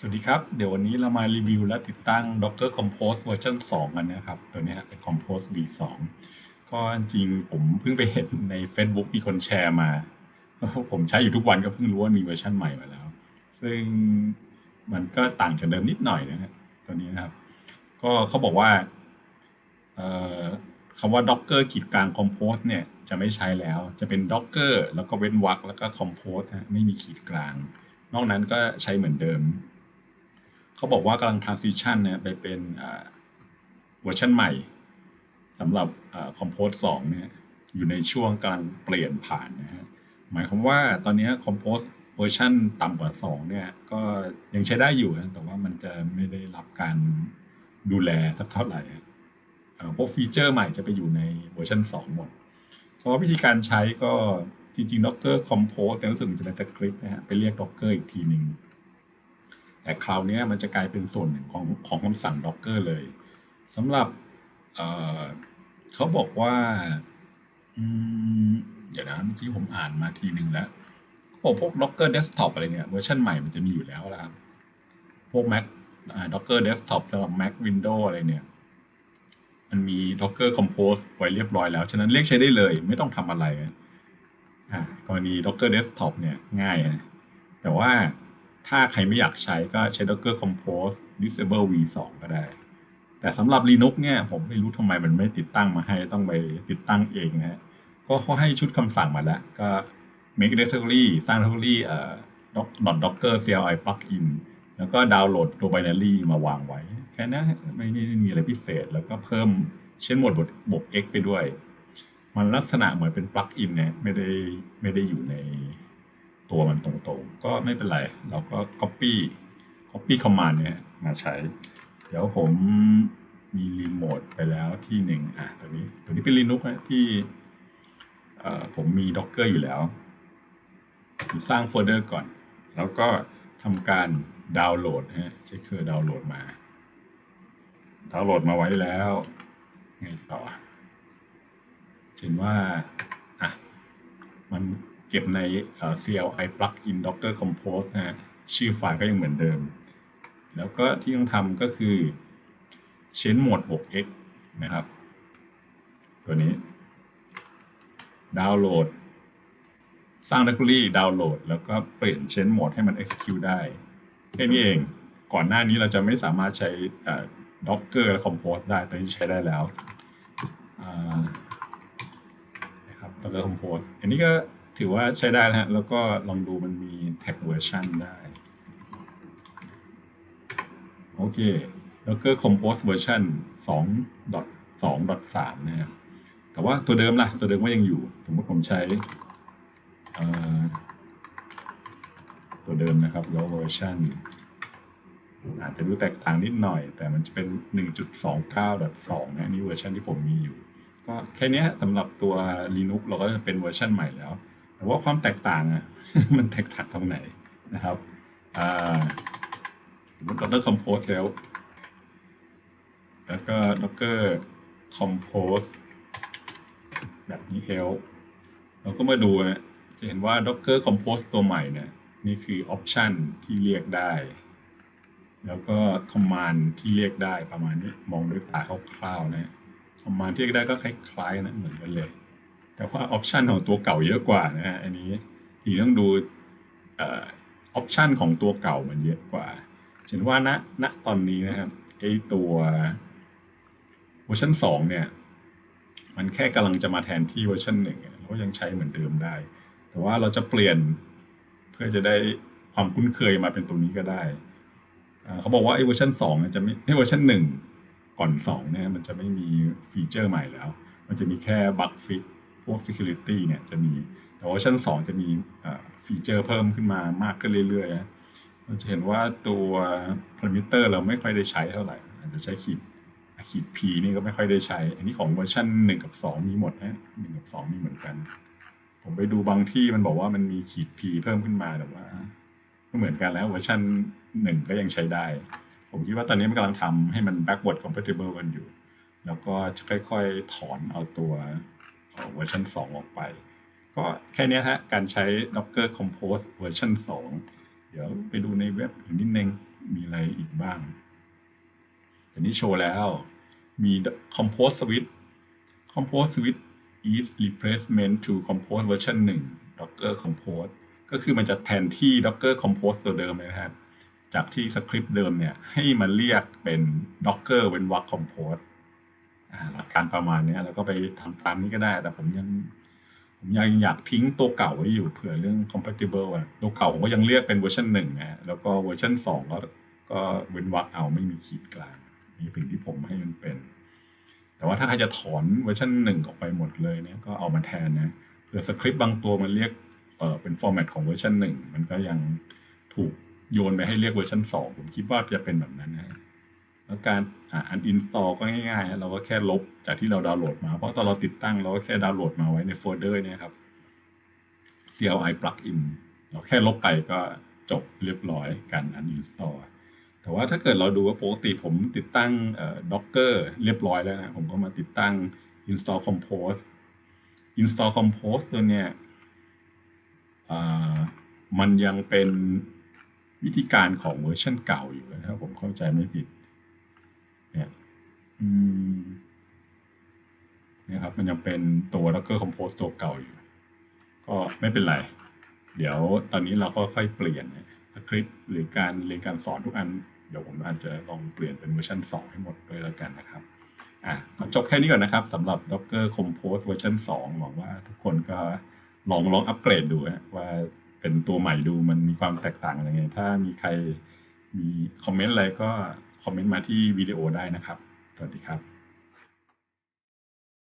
สวัสดีครับ เดี๋ยววันนี้เรามารีวิวและติดตั้ง Docker Compose เวอร์ชัน2 กันนะครับ ตัวนี้เป็น Compose v2 ก็จริงผมเพิ่งไปเห็นใน Facebook มีคนแชร์มา ผมใช้อยู่ทุกวันก็เพิ่งรู้ว่ามีเวอร์ชันใหม่มาแล้ว ซึ่งมันก็ต่างจากเดิมนิดหน่อยนะครับตัวนี้นะครับ ก็เขาบอกว่าคำว่า Docker ขีดกลาง Compose เนี่ยจะไม่ใช้แล้ว จะเป็น Docker แล้วก็เว้นวรรคแล้วก็ Compose ฮะไม่มีขีดกลาง นอกนั้นก็ใช้เหมือนเดิม เขาบอกว่ากำลัง transition เนี่ยไปเป็นเวอร์ชันใหม่สำหรับอ่า Compose 2เนี่ยอยู่ในช่วงกำลังเปลี่ยนผ่านนะฮะหมายความว่าตอนนี้ Compose เวอร์ชันต่ำกว่า 2 เนี่ย ก็ยังใช้ได้อยู่นะแต่ว่ามันจะไม่ได้รับการดูแลสักเท่าไหร่เอ่อพวกฟีเจอร์ใหม่จะไปอยู่ในเวอร์ชัน2 หมด เพราะวิธีการใช้ก็จริงๆ Docker Compose เนี่รู้สึกจะเป็นสคริปต์นะฮะไปเรียก Docker อีกทีหนึ่ง แต่คราวนี้มันจะกลายเป็นส่วนหนึ่งของของคำสั่ง Docker เลยสำหรับเเขาบอกว่าอืมเดี๋ยวนะเมื่อกี้ผมอ่านมาทีหนึ่งแล้วพวกพวก Docker Desktop อะไรเนี่ยเวอร์ชันใหม่มันจะมีอยู่แล้วนะครับ พวก Mac อ่า Docker Desktop สำหรับ Mac Windows อะไรเนี่ย มันมี Docker Compose ไว้เรียบร้อยแล้ว ฉะนั้นเรียกใช้ได้เลย ไม่ต้องทำอะไรอ่ากรณี Docker Desktop เนี่ยง่ายนะแต่ว่า ถ้าใครไม่อยากใช้ก็ใช้ Docker Compose Disable v2 ก็ได้ แต่สำหรับ Linux เนี่ยผมไม่รู้ทำไมมันไม่ติดตั้งมาให้ต้องไปติดตั้งเองนะฮะก็เขาให้ชุดคำสั่งมาแล้ว ก็ make directory สร้าง directory เอ่อ not docker cli plugin แล้วก็ดาวน์โหลดตัว binary มาวางไว้ แค่นั้นไม่ไม่ไม่มีอะไรพิเศษ แล้วก็เพิ่มเช่นหมดบทบวก x ไปด้วย มันลักษณะเหมือนเป็น plugin เนี่ยไม่ได้ไม่ได้อยู่ใน ตัวมันตรงๆ ก็ไม่เป็นไร เราก็ copy copy command เนี่ยมาใช้ เดี๋ยวผมมีรีโมทไปแล้วที่หนึ่งอะตัวนี้ตัวนี้เป็น Linux นะที่ผมมี Docker อยู่แล้วผมสร้างโฟลเดอร์ก่อน แล้วก็ทำการดาวน์โหลดฮะใช้เครือดาวน์โหลดมา ดาวน์โหลดมาไว้แล้วไงต่อเห็นว่าอะมัน เก็บใน CLI plugin docker compose นะฮะชื่อไฟล์ก็ยังเหมือนเดิม แล้วก็ที่ต้องทำก็คือ change mode อบ x นะครับ ตัวนี้ ดาวน์โหลด สร้าง directory ดาวน์โหลด แล้วก็เปลี่ยน change mode ให้มัน execute ได้แค่นี้เอง ก่อนหน้านี้เราจะไม่สามารถใช้ docker และ compose ได้ตอนนี้ใช้ได้แล้วนะครับ docker compose อันนี้ก็ ถือว่าใช้ได้นะฮะ แล้วก็ลองดูมันมี tag version ได้ โอเค Docker Compose version 2.2.3 นะครับแต่ว่าตัวเดิมล่ะ ตัวเดิมก็ยังอยู่ สมมติผมใช้ตัวเดิมนะครับ แล้วเวอร์ชันอาจจะดูแตกต่างนิดหน่อย แต่มันจะเป็น 1.29.2 นะนี่เวอร์ชันที่ผมมีอยู่ ก็แค่นี้สำหรับตัว Linux เราก็จะเป็นเวอร์ชันใหม่แล้ว แต่ว่าความแตกต่างอะมันแตกต่างตรงไหนนะครับอ่า Docker Compose แล้ว แล้วก็ Docker Compose แบบนี้ help เราก็มาดูนะจะเห็นว่า Docker Compose ตัวใหม่เนี่ยนี่คือ option ที่เรียกได้ แล้วก็ command ที่เรียกได้ประมาณนี้ มองด้วยตาคร่าวๆนะ command ที่เรียกได้ก็คล้ายๆนะเหมือนกันเลย แต่ว่า option ของตัวเก่าเยอะกว่านะฮะอันนี้ทีต้องดูออ option ของตัวเก่ามันเยอะกว่าเห็นว่าณณตอนนี้นะครับไอตัวเวอร์ชันสองเนี่ย มันแค่กำลังจะมาแทนที่เวอร์ชันหนึ่งเราก็ยังใช้เหมือนเดิมได้ แต่ว่าเราจะเปลี่ยนเพื่อจะได้ความคุ้นเคยมาเป็นตัวนี้ก็ได้ เขาบอกว่าไอเวอร์ชันสองเนี่ยจะไม่ไอเวอร์ชันหนึ่งก่อนสองเนี่ยมันจะไม่มีฟีเจอร์ใหม่แล้ว มันจะมีแค่บั๊กฟิก พวก security เนี่ยจะมี แต่วอร์ชันสองจะมีฟีเจอร์เพิ่มขึ้นมามากขึ้นเรื่อยๆนะเราจะเห็นว่าตัวพารามิเตอร์เราไม่ค่อยได้ใช้เท่าไหร่ อาจจะใช้ขีดขีด p นี่ก็ไม่ค่อยได้ใช้ อันนี้ของเวอร์ชันหนึ่งกับสองมีหมดนะหนึ่งกับสองมีเหมือนกัน ผมไปดูบางที่มันบอกว่ามันมีขีด p เพิ่มขึ้นมาแต่ว่าก็เหมือนกันแล้วเวอร์ชันหนึ่งก็ยังใช้ได้ ผมคิดว่าตอนนี้มันกำลังทำให้มัน backward compatible กันอยู่ แล้วก็จะค่อยๆ ถอนเอาตัว เวอร์ชันสองออกไป ก็แค่นี้ฮะ การใช้ Docker Compose เวอร์ชัน2 เดี๋ยวไปดูในเว็บอีกนิดนึง มีอะไรอีกบ้างอันนี้โชว์แล้วมี compose switch compose switch is replacement to compose version 1 docker compose ก็คือมันจะแทนที่ docker compose ตัวเดิมเลยนะครับ จากที่สคริปต์เดิมเนี่ย ให้มันเรียกเป็น docker เว้นวรรค compose หลักการประมาณนี้ยแล้วก็ไปทำตามนี้ก็ได้ แต่ผมยังผมยังอยากทิ้งตัวเก่าไว้อยู่เผื่อเรื่อง compatible อะตัวเก่าผมก็ยังเรียกเป็นเวอร์ชันหนึ่งนะแล้วก็เวอร์ชันสองก็ก็เว้นวรรคเอาไม่มีขีดกลางนี่เป็นที่ผมให้มันเป็น แต่ว่าถ้าใครจะถอนเวอร์ชันหนึ่งออกไปหมดเลยเนี่ยก็เอามาแทนนะเผื่อสคริปต์บางตัวมันเรียกเออเป็นฟอร์แมตของเวอร์ชันหนึ่งมันก็ยังถูกโยนไปให้เรียกเวอร์ชันสองผมคิดว่าจะเป็นแบบนั้นนะแล้วการ อันอินสตอลก็ง่ายๆ เราก็แค่ลบจากที่เราดาวน์โหลดมา เพราะตอนเราติดตั้งเราก็แค่ดาวน์โหลดมาไว้ในโฟลเดอร์เนี่ยครับ CLI plugin เราแค่ลบไปก็จบเรียบร้อยการ uninstall แต่ว่าถ้าเกิดเราดูว่าปกติผมติดตั้งเอ่อ Docker เรียบร้อยแล้วนะ ผมก็มาติดตั้ง install compose install compose ตัวเนี้ยมันยังเป็นวิธีการของเวอร์ชันเก่าอยู่นะครับผมเข้าใจไม่ผิด เนี่ยอืมเนี่ยครับ มันยังเป็นตัว Docker Compose ตัวเก่าอยู่ ก็ไม่เป็นไร เดี๋ยวตอนนี้เราก็ค่อยเปลี่ยนสคริปต์หรือการเรียนการสอนทุกอัน เดี๋ยวผมอาจจะลองเปลี่ยนเป็นเวอร์ชัน2 ให้หมดด้วยแล้วกันนะครับอะขอจบแค่นี้ก่อนนะครับสำหรับ Docker Compose เวอร์ชัน2หวังว่าทุกคนก็ลองลองอัปเกรดดูนะว่าเป็นตัวใหม่ดูมันมีความแตกต่างยังไง ถ้ามีใครมีคอมเมนต์อะไรก็ คอมเมนต์มาที่วิดีโอได้นะครับ สวัสดีครับ